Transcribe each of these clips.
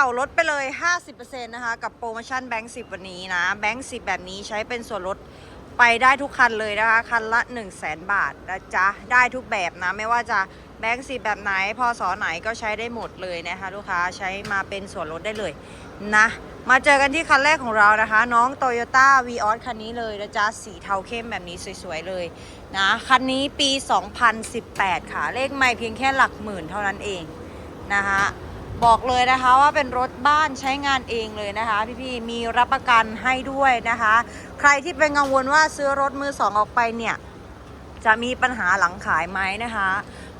ก่าลดไปเลย 50%นะคะกับโปรโมชั่นแบงค์10วันนี้นะแบงค์10แบบนี้ใช้เป็นส่วนลดไปได้ทุกคันเลยนะคะ คันละ 1 0 0 0 0แบาทนะจ๊ะ ได้ทุกแบบนะ ไม่ว่าจะแบงค์10แบบไหนพอสอไหนก็ใช้ได้หมดเลยนะคะ ลูกค้าใช้มาเป็นส่วนลดได้เลยนะ มาเจอกันที่คันแรกของเรานะคะ น้อง Toyota v ีออสคันนี้เลยนะจ๊ะ สีเทาเข้มแบบนี้สวยๆเลยนะ คันนี้ปี 2018 ค่ะ เลขไม่เพียงแค่หลักหมื่นเท่านั้นเองนะคะ บอกเลยนะคะว่าเป็นรถบ้านใช้งานเองเลยนะคะ พี่ๆมีรับประกันให้ด้วยนะคะ ใครที่เป็นกังวลว่าซื้อรถมือสองออกไปเนี่ยจะมีปัญหาหลังขายไหมนะคะ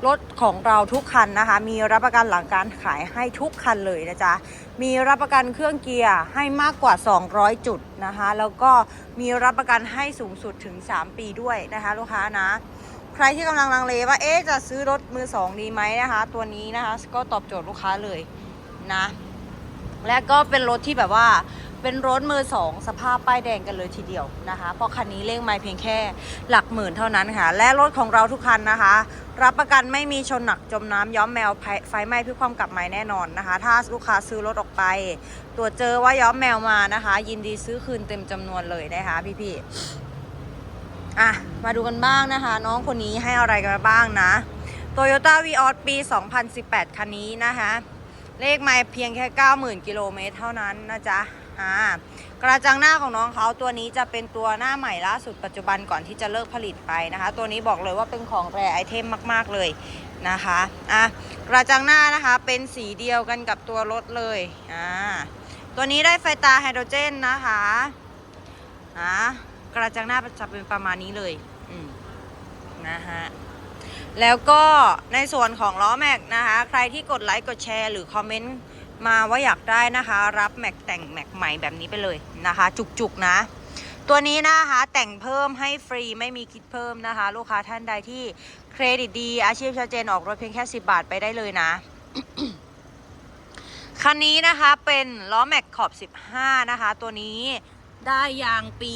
รถของเราทุกคันนะคะ มีรับประกันหลังการขายให้ทุกคันเลยนะจ๊ะ มีรับประกันเครื่องเกียร์ให้มากกว่า 200 จุดนะคะ แล้วก็มีรับประกันให้สูงสุดถึง 3 ปีด้วยนะคะ ลูกค้านะ รที่กำลังลังเลว่าเอ๊จะซื้อรถมือสองดีไหมนะคะ ตัวนี้นะคะ ก็ตอบโจทย์ลูกค้าเลยนะ และก็เป็นรถที่แบบว่าเป็นรถมือสองสภาพป้ายแดงกันเลยทีเดียวนะคะ เพราะคันนี้เลขไม่เพียงแค่หลักหมื่นเท่านั้นค่ะ และรถของเราทุกคันนะคะ รับประกันไม่มีชนหนักจมน้ำย้อมแมวไฟไฟไหม้พลิกความกลับไม้แน่นอนนะคะ ถ้าลูกค้าซื้อรถออกไปตรวจเจอว่าย้อมแมวมานะคะ ยินดีซื้อคืนเต็มจำนวนเลยนะคะพี่ๆ อะ มาดูกันบ้างนะคะ น้องคนนี้ให้อะไรกันบ้างนะ Toyota v ีออปี 2018 คันนี้นะคะ เลขไม่เพียงแค่ 90,000 กิโลเมตรเท่านั้นนะจ๊ะอ่ากระจังหน้าของน้องเขาตัวนี้จะเป็นตัวหน้าใหม่ล่าสุดปัจจุบันก่อนที่จะเลิกผลิตไปนะคะ ตัวนี้บอกเลยว่าเป็นของแรไอเทมมาก ๆ เลยนะคะอะกระจังหน้านะคะเป็นสีเดียวกันกับตัวรถเลยอ่าตัวนี้ได้ไฟตาไฮโดรเจนนะคะอ่า กระจังหน้าจะเป็นประมาณนี้เลยนะฮะแล้วก็ในส่วนของล้อแม็กนะคะ ใครที่กดไลค์กดแชร์ หรือคอมเมนต์มาว่าอยากได้นะคะ รับแม็กแต่งแม็กใหม่แบบนี้ไปเลยนะคะ จุกๆนะ ตัวนี้นะคะแต่งเพิ่มให้ฟรีไม่มีคิดเพิ่มนะคะ ลูกค้าท่านใดที่เครดิตดี อาชีพชัดเจนออกรถเพียงแค่ 10 บาทไปได้เลยนะคันนี้นะคะเป็นล้อแม็กขอบ 15 นะคะ ตัวนี้ได้ยางปี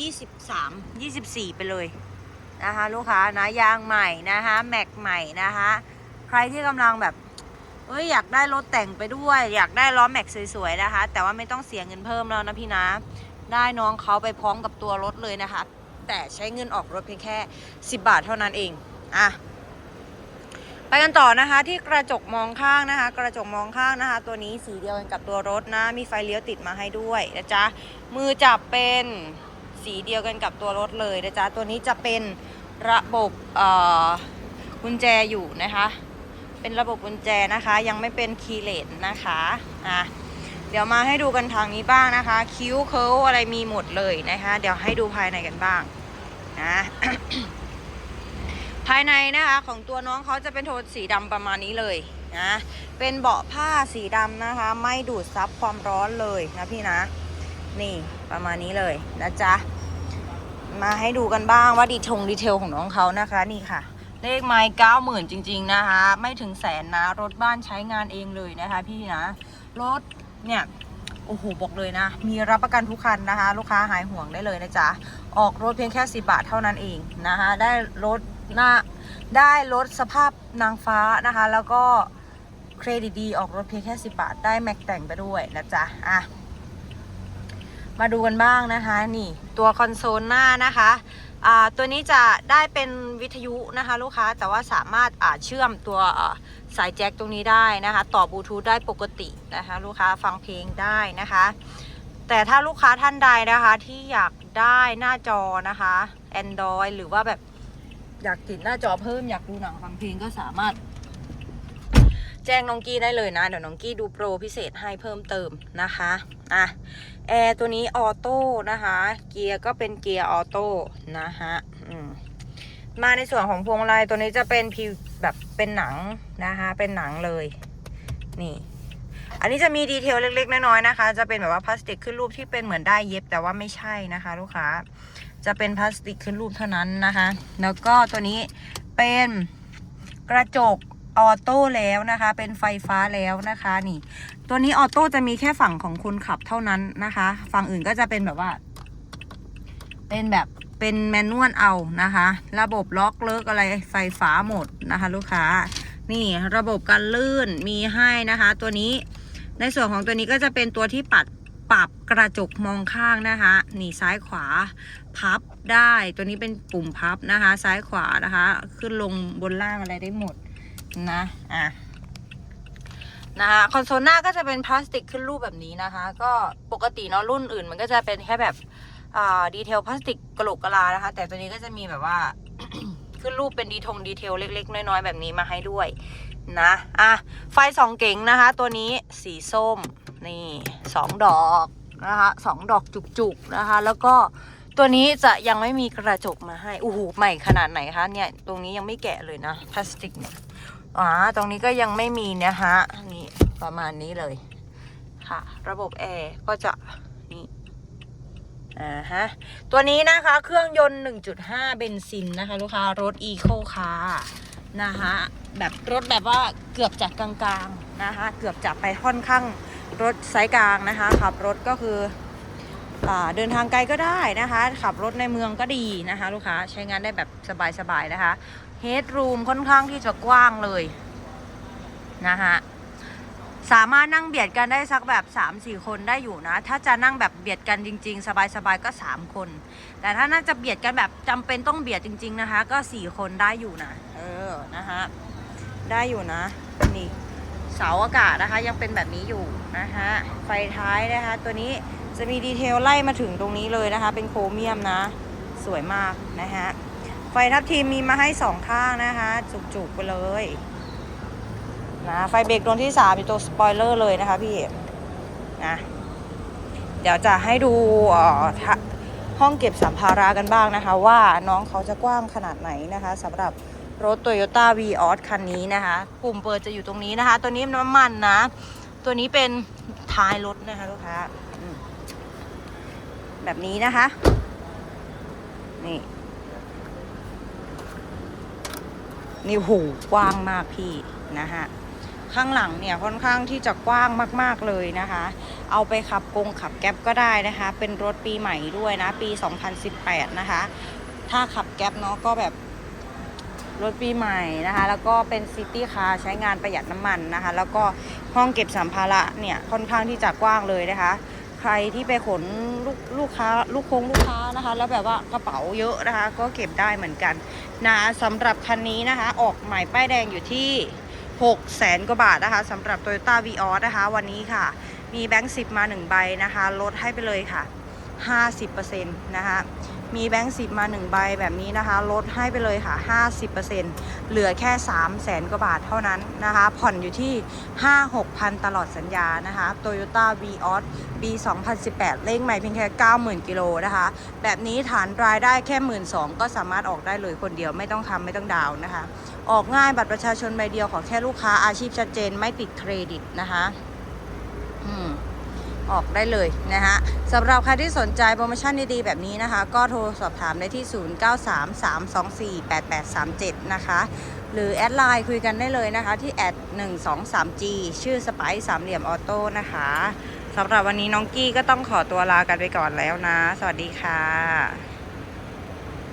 23 24 ไปเลยนะคะลูกค้านะยางใหม่นะคะแม็กใหม่นะคะใครที่กำลังแบบเอ้ยอยากได้รถแต่งไปด้วย อยากได้ล้อแม็กสวยๆนะคะ แต่ว่าไม่ต้องเสียเงินเพิ่มแล้วนะพี่นะได้น้องเขาไปพร้อมกับตัวรถเลยนะคะ แต่ใช้เงินออกรถเพียงแค่ 10 บาทเท่านั้นเองอะไปกันต่อนะคะที่กระจกมองข้างนะคะ กระจกมองข้างนะคะ ตัวนี้สีเดียวกันกับตัวรถนะ มีไฟเลี้ยวติดมาให้ด้วยนะจ๊ะมือจับเป็น สีเดียวกันกับตัวรถเลยนะจ๊ะ ตัวนี้จะเป็นระบบเอ่อกุญแจอยู่นะคะ เป็นระบบกุญแจนะคะ ยังไม่เป็นคีย์เลสนะคะอะเดี๋ยวมาให้ดูกันทางนี้บ้างนะคะ คิ้วเคิลอะไรมีหมดเลยนะคะ เดี๋ยวให้ดูภายในกันบ้างนะภายในนะคะของตัวน้องเขาจะเป็นโทนสีดำประมาณนี้เลยนะเป็นเบาะผ้าสีดำนะคะ ไม่ดูดซับความร้อนเลยนะพี่นะ นี่ประมาณนี้เลยนะจ๊ะ มาให้ดูกันบ้างว่าดีทงดีเทลของน้องเขานะคะนี่ค่ะ เลขไม้เก้าหมื่นจริง ๆนะคะ ไม่ถึงแสนนะ รถบ้านใช้งานเองเลยนะคะ พี่นะรถเนี่ยโอ้โหบอกเลยนะ มีรับประกันทุกคันนะคะ ลูกค้าหายห่วงได้เลยนะจ๊ะ ออกรถเพียงแค่10บาทเท่านั้นเองนะคะ ได้รถหน้าได้รถสภาพนางฟ้านะคะ แล้วก็เครดิตดีออกรถเพียงแค่10บาท ได้แม็กแต่งไปด้วยนะจ๊ะอะ มาดูกันบ้างนะคะ นี่ตัวคอนโซลหน้านะคะตัวนี้จะได้เป็นวิทยุนะคะลูกค้าแต่ว่าสามารถอ่าเชื่อมตัวสายแจ็คตรงนี้ได้นะคะ ต่อบลูทูธได้ปกตินะคะลูกค้าฟังเพลงได้นะคะ แต่ถ้าลูกค้าท่านใดนะคะที่อยากได้หน้าจอนะคะ Android หรือว่าแบบอยากติดหน้าจอเพิ่มอยากดูหนังฟังเพลงก็สามารถ แจ้งน้องกี้ได้เลยนะ เดี๋ยวน้องกี้ดูโปรพิเศษให้เพิ่มเติมนะคะอะแอร์ตัวนี้ออโต้นะคะ เกียร์ก็เป็นเกียร์ออโต้นะคะอืมาในส่วนของพวงมาลัยตัวนี้จะเป็นพิวแบบเป็นหนังนะคะ เป็นหนังเลยนี่ อันนี้จะมีดีเทลเล็กๆน้อยๆนะคะ จะเป็นแบบว่าพลาสติกขึ้นรูปที่เป็นเหมือนได้เย็บแต่ว่าไม่ใช่นะคะ ลูกค้าจะเป็นพลาสติกขึ้นรูปเท่านั้นนะคะ แล้วก็ตัวนี้เป็นกระจก ออโต้แล้วนะคะ เป็นไฟฟ้าแล้วนะคะนี่ ตัวนี้ออโต้จะมีแค่ฝั่งของคนขับเท่านั้นนะคะ ฝั่งอื่นก็จะเป็นแบบว่า เป็นแบบเป็นแมนนวลเอานะคะ ระบบล็อกเลิกอะไรไฟฟ้าหมดนะคะ ลูกค้า นี่ระบบการลื่นมีให้นะคะ ตัวนี้ในส่วนของตัวนี้ก็จะเป็นตัวที่ปัดปรับกระจกมองข้างนะคะนี่ซ้ายขวาพับได้ ตัวนี้เป็นปุ่มพับนะคะ ซ้ายขวานะคะ ขึ้นลงบนล่างอะไรได้หมด นะอะนะคะคอนโซลหน้าก็จะเป็นพลาสติกขึ้นรูปแบบนี้นะคะ ก็ปกติเนาะรุ่นอื่นมันก็จะเป็นแค่แบบดีเทลพลาสติกกระโหลกกะลานะคะ แต่ตัวนี้ก็จะมีแบบว่าขึ้นรูปเป็นดีทงดีเทลเล็ก ๆ น้อยๆ แบบนี้มาให้ด้วยนะอะไฟสองเก๋งนะคะ ตัวนี้สีส้มนี่สองดอกนะคะสองดอกจุกๆนะคะ แล้วก็ตัวนี้จะยังไม่มีกระจกมาให้อู้หูใหม่ขนาดไหนคะเนี่ยตรงนี้ยังไม่แกะเลยนะพลาสติกเนี่ย อ่าตรงนี้ก็ยังไม่มีนะคะนี่ประมาณนี้เลย ค่ะ ระบบแอร์ก็จะนี่อ่าฮะตัวนี้นะคะเครื่องยนต์ 1.5 เบนซินนะคะ ลูกค้ารถ Eco Car นะคะแบบรถแบบว่าเกือบจากกลางๆนะคะ เกือบจะไปค่อนข้างรถไซส์กลางนะคะขับรถก็คือ เดินทางไกลก็ได้นะคะ ขับรถในเมืองก็ดีนะคะ ลูกค้าใช้งานได้แบบสบายๆนะคะเฮดรูมค่อนข้างที่จะกว้างเลยนะคะสามารถนั่งเบียดกันได้สักแบบ 3-4 คนได้อยู่นะ ถ้าจะนั่งแบบเบียดกันจริง ๆ สบายๆก็ 3 คน แต่ถ้าน่าจะเบียดกันแบบจำเป็นต้องเบียดจริง ๆนะคะ ก็ 4 คนได้อยู่นะเออนะคะได้อยู่นะนี่เสาอากาศนะคะยังเป็นแบบนี้อยู่นะคะไฟท้ายนะคะตัวนี้ จะมีดีเทลไล่มาถึงตรงนี้เลยนะคะ เป็นโครเมียมนะ สวยมากนะคะไฟทับทีมมีมาให้สองข้างนะคะ จุกๆไปเลยนะไฟเบรกดวงที่ 3 อยู่ตัวสปอยเลอร์เลยนะคะพี่นะเดี๋ยวจะให้ดูห้องเก็บสัมภาระกันบ้างนะคะ ว่าน้องเขาจะกว้างขนาดไหนนะคะสำหรับรถ Toyota v ีออสคันนี้นะคะ ปุ่มเปิดจะอยู่ตรงนี้นะคะ ตัวนี้น้ำมันนะ ตัวนี้เป็นท้ายรถนะคะลูกค้า แบบนี้นะคะ นี่ นี่โหกว้างมากพี่นะฮะ ข้างหลังเนี่ยค่อนข้างที่จะกว้างมากๆเลยนะคะ เอาไปขับกงขับแก๊ปก็ได้นะคะ เป็นรถปีใหม่ด้วยนะ ปี 2018 นะคะ ถ้าขับแก๊ปเนาะก็แบบรถปีใหม่นะคะ แล้วก็เป็นซิตี้คาร์ใช้งานประหยัดน้ำมันนะคะ แล้วก็ห้องเก็บสัมภาระเนี่ยค่อนข้างที่จะกว้างเลยนะคะ ใครที่ไปขนลูกลูกค้า ลูกคงลูกค้านะคะ แล้วแบบว่ากระเป๋าเยอะนะคะ ก็เก็บได้เหมือนกันนะสำหรับคันนี้นะคะ ออกใหม่ป้ายแดงอยู่ที่6แสนกว่าบาทนะคะสำหรับ Toyota v ีออนะคะ วันนี้ค่ะ มีแบงค์10มา 1 ใบนะคะ ลดให้ไปเลยค่ะ 50%นะคะ มีแบงค์10มา 1 ใบแบบนี้นะคะ ลดให้ไปเลยค่ะ 50%เหลือแค่3แสนกว่าบาทเท่านั้นนะคะ ผ่อนอยู่ที่ 5-6พันตลอดสัญญานะคะ Toyota v ีออปี 2018 เลขใหม่เพียงแค่ 90,000 กิโลนะคะ แบบนี้ฐานรายได้แค่ 12,000ก็สามารถออกได้เลยคนเดียวไม่ต้องทำไม่ต้องดาวนะคะ ออกง่ายบัตรประชาชนใบเดียวขอแค่ลูกค้าอาชีพชัดเจนไม่ติดเครดิตนะคะ อืม ออกได้เลยนะคะสำหรับใครที่สนใจโปรโมชั่นดีๆแบบนี้นะคะ ก็โทรสอบถามได้ที่ 0933248837 นะคะ หรือแอดไลน์คุยกันได้เลยนะคะ ที่แอด 123G ชื่อสไปซ์สามเหลี่ยมออโต้นะคะสำหรับวันนี้น้องกี้ก็ต้องขอตัวลากันไปก่อนแล้วนะ สวัสดีค่ะ